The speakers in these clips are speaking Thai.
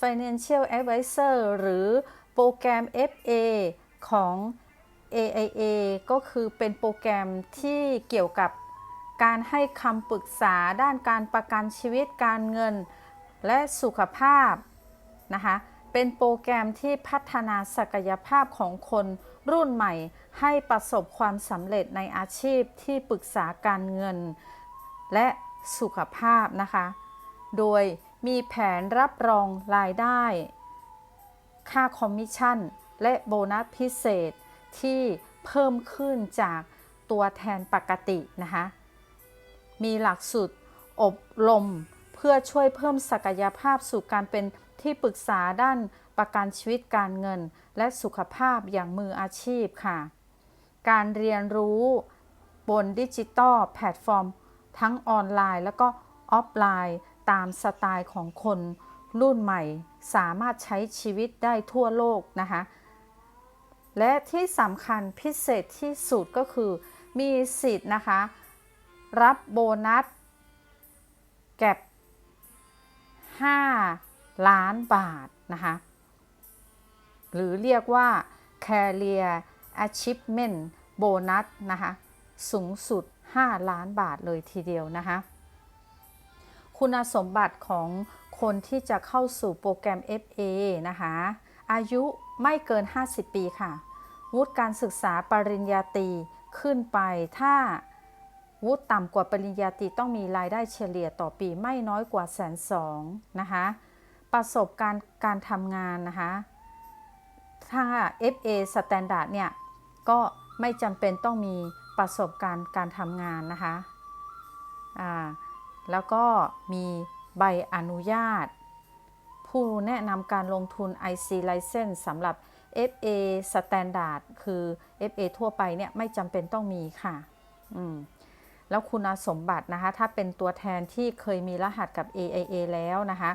Financial Advisor หรือโปรแกรม FA ของ AIA ก็คือเป็นโปรแกรมที่เกี่ยวกับการให้คำปรึกษาด้านการประกันชีวิตการเงิน และสุขภาพนะคะ เป็นโปรแกรมที่พัฒนาศักยภาพของคนรุ่นใหม่ ให้ประสบความสำเร็จในอาชีพที่ปรึกษาการเงิน และสุขภาพนะคะ โดย มีแผนรับรองรายได้ ค่าคอมมิชชั่น และโบนัสพิเศษที่เพิ่มขึ้นจากตัวแทนปกตินะคะ มีหลักสูตรอบรมเพื่อช่วยเพิ่มศักยภาพสู่การเป็นที่ปรึกษาด้านประกันชีวิตการเงิน และสุขภาพอย่างมืออาชีพค่ะ การเรียนรู้บนดิจิตอลแพลตฟอร์ม ทั้งออนไลน์ แล้วก็ออฟไลน์ ตามสไตล์ของคนรุ่นใหม่ สามารถใช้ชีวิตได้ทั่วโลกนะคะ และที่สำคัญพิเศษที่สุดก็คือ มีสิทธิ์นะคะ รับโบนัสแก็บ5 ล้านบาทนะคะหรือเรียกว่า Career Achievement Bonus นะคะ สูงสุด 5 ล้านบาทเลยทีเดียวนะคะ คุณสมบัติของคนที่จะเข้าสู่โปรแกรม FA นะคะ อายุไม่เกิน 50 ปีค่ะ วุฒิการศึกษาปริญญาตรีขึ้นไป ถ้าวุฒิต่ำกว่าปริญญาตรีต้องมีรายได้เฉลี่ยต่อปีไม่น้อยกว่าแสนสองนะคะ ประสบการณ์การทำงานนะคะ ถ้า FA Standard เนี่ย ก็ไม่จำเป็นต้องมีประสบการณ์การทำงานนะคะ อ่า แล้วก็มีใบอนุญาต ผู้แนะนำการลงทุน IC License สำหรับ FA Standard คือ FA ทั่วไปเนี่ยไม่จำเป็นต้องมีค่ะ อืม แล้วคุณสมบัตินะคะ ถ้าเป็นตัวแทนที่เคยมีรหัสกับ AIA แล้วนะคะ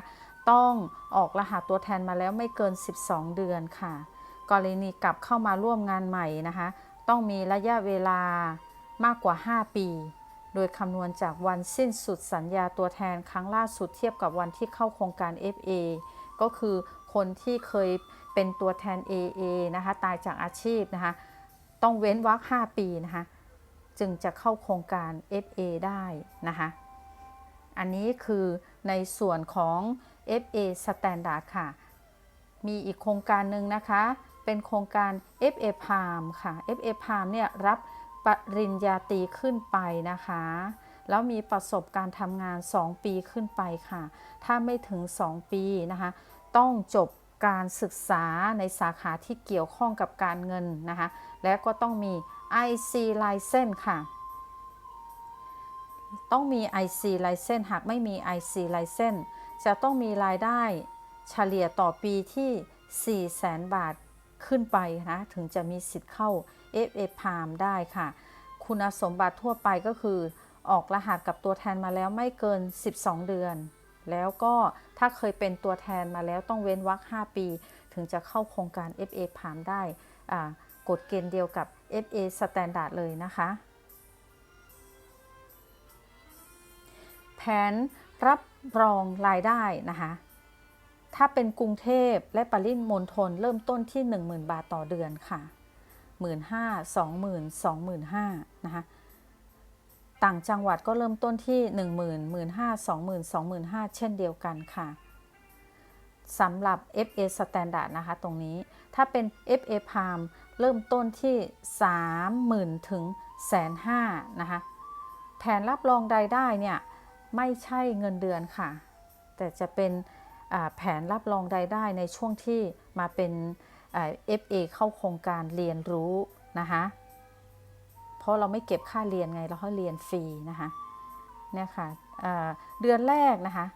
ต้องออกรหัสตัวแทนมาแล้วไม่เกิน 12 เดือนค่ะ กรณีกลับเข้ามาร่วมงานใหม่นะคะ ต้องมีระยะเวลามากกว่า 5 ปี โดยคำนวณจากวันสิ้นสุดสัญญาตัวแทนครั้งล่าสุดเทียบกับวันที่เข้าโครงการ FA ก็คือคนที่เคยเป็นตัวแทน AA นะคะ ตายจากอาชีพนะคะ ต้องเว้นวรรค5ปีนะคะ จึงจะเข้าโครงการ FA ได้นะคะ อันนี้คือในส่วนของ FA Standard ค่ะ มีอีกโครงการหนึ่งนะคะ เป็นโครงการ FA Palm ค่ะ FA Palm เนี่ยรับ ปริญญาตรีขึ้นไปนะคะ แล้วมีประสบการณ์ทำงาน 2 ปีขึ้นไปค่ะ ถ้าไม่ถึง 2 ปีนะคะ ต้องจบการศึกษาในสาขาที่เกี่ยวข้องกับการเงินนะคะ และก็ต้องมี IC license ค่ะ ต้องมี IC license หากไม่มี IC license จะต้องมีรายได้เฉลี่ยต่อปีที่ 400,000 บาท ขึ้นไปนะถึงจะมีสิทธิ์เข้า FA Palm ได้ค่ะ คุณสมบัติทั่วไปก็คือ ออกรหัสกับตัวแทนมาแล้วไม่เกิน 12 เดือน แล้วก็ถ้าเคยเป็นตัวแทนมาแล้วต้องเว้นวรรค5ปี ถึงจะเข้าโครงการ FA Palm ได้กฎเกณฑ์เดียวกับ FA Standard เลยนะคะ แผนรับรองรายได้นะคะ ถ้าเป็นกรุงเทพและปริมณฑลเริ่มต้นที่ 10,000 บาทต่อเดือนค่ะ 15,000 20,000 25,000นะคะ ต่างจังหวัดก็เริ่มต้นที่ 10,000 15,000 20,000 25,000 เช่นเดียวกันค่ะสำหรับ FA Standard นะคะ ตรงนี้ ถ้าเป็น FA Palm เริ่มต้นที่ 30,000 ถึงแสนห้านะคะ แผนรับรองรายได้เนี่ย ไม่ใช่เงินเดือนค่ะ แต่จะเป็น แผนรับรองรายได้ในช่วงที่มาเป็น FA เข้าโครงการเรียนรู้นะคะเพราะเราไม่เก็บค่าเรียนไงเราให้เรียนฟรีนะคะเนี่ยค่ะเดือนแรกนะคะ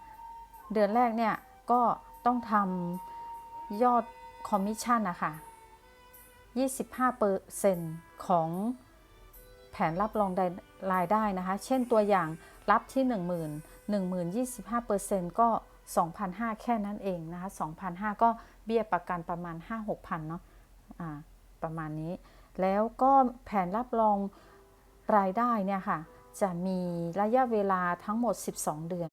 เดือนแรกเนี่ยก็ต้องทำยอดคอมมิชชั่นนะคะ25%ของแผนรับรองรายได้นะคะ เช่นตัวอย่างรับที่ 10,000 10,025%ก็ 2,500 แค่นั้นเองนะคะ2,500 ก็เบี้ยประกันประมาณ 5-6,000 เนาะะประมาณนี้ แล้วก็แผนรับรองรายได้เนี่ยค่ะ จะมีระยะเวลาทั้งหมด 12 เดือน